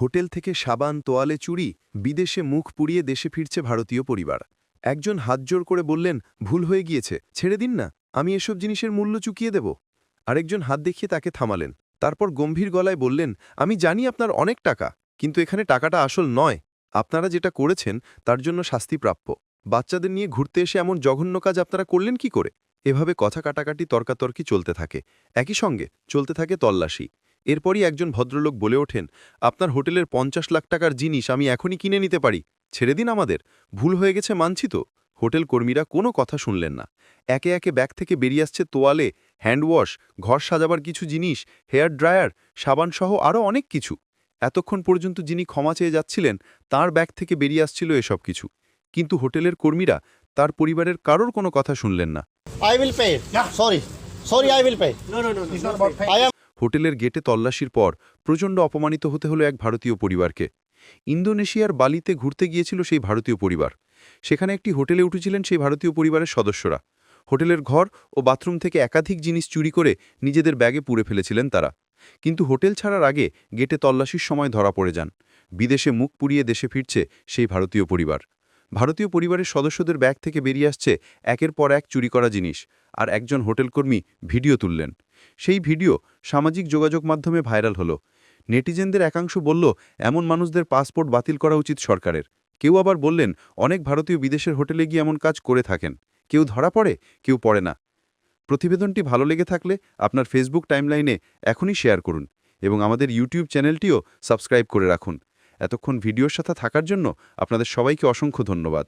Hotel থেকে সাবান, তোয়ালে চুরি, বিদেশে মুখ পুড়িয়ে দেশে ফিরছে ভারতীয় পরিবার। একজন হাত হাতজোর করে বললেন, ভুল হয়ে গিয়েছে, ছেড়ে দিন না, আমি এসব জিনিসের মূল্য চুকিয়ে দেব। আরেকজন হাত দেখিয়ে তাকে থামালেন, তারপর গম্ভীর গলায় বললেন, আমি জানি আপনার অনেক টাকা, কিন্তু এখানে টাকাটা আসল নয়। আপনারা যেটা করেছেন, তার জন্য শাস্তি প্রাপ্য। বাচ্চাদের নিয়ে ঘুরতে এসে এমন জঘন্য কাজ আপনারা করলেন কি করে? এভাবে কথা কাটাকাটি তর্কাতর্কি চলতে থাকে। একই সঙ্গে চলতে থাকে তল্লাশি। এরপরই একজন ভদ্রলোক বলে ওঠেন, আপনার হোটেলের পঞ্চাশ লাখ টাকার জিনিস আমি এখনই কিনে নিতে পারি। ছেড়ে দিন আমাদের। ভুল হয়ে গেছে মানছি তো। হোটেল কর্মীরা কোনো কথা শুনলেন না। একে একে ব্যাগ থেকে বেরিয়ে আসছে তোয়ালে, হ্যান্ডওয়াশ, ঘর সাজাবার কিছু জিনিস, হেয়ার ড্রায়ার, সাবানসহ আরও অনেক কিছু। এতক্ষণ পর্যন্ত যিনি ক্ষমা চেয়ে যাচ্ছিলেন, তার ব্যাগ থেকে বেরিয়ে আসছিল এসব কিছু। কিন্তু হোটেলের কর্মীরা তার পরিবারের কারোর কোনো কথা শুনলেন না I will pay. Sorry. Sorry, I will pay. No, no, no. It's not about I am হোটেলের গেটে তল্লাশির পর প্রচণ্ড অপমানিত হতে হলো এক ভারতীয় পরিবারকে ইন্দোনেশিয়ার বালিতে ঘুরতে গিয়েছিল সেই ভারতীয় পরিবার সেখানে একটি হোটেলে উঠেছিলেন সেই ভারতীয় পরিবারের সদস্যরা হোটেলের ঘর ও বাথরুম থেকে একাধিক জিনিস চুরি করে নিজেদের ব্যাগে পুড়ে ফেলেছিলেন তারা কিন্তু হোটেল ছাড়ার আগে গেটে তল্লাশির সময় ধরা পড়ে যান বিদেশে মুখ পুড়িয়ে দেশে ফিরছে সেই ভারতীয় পরিবার ভারতীয় পরিবারের সদস্যদের ব্যাগ থেকে বেরিয়ে আসছে একের পর এক চুরি করা জিনিস আর একজন হোটেলকর্মী ভিডিও তুললেন। সেই ভিডিও সামাজিক যোগাযোগ মাধ্যমে ভাইরাল হলো। নেটিজেনদের একাংশ বলল, এমন মানুষদের পাসপোর্ট বাতিল করা উচিত সরকারের। কেউ আবার বললেন, অনেক ভারতীয় বিদেশের হোটেলে গিয়ে এমন কাজ করে থাকেন। কেউ ধরা পড়ে, কেউ পড়ে না। প্রতিবেদনটি ভালো লেগে থাকলে আপনার ফেসবুক টাইমলাইনে এখনই শেয়ার করুন এবং আমাদের ইউটিউব চ্যানেলটিও সাবস্ক্রাইব করে রাখুন। এতক্ষণ ভিডিওর সাথে থাকার জন্য আপনাদের সবাইকে অসংখ্য ধন্যবাদ।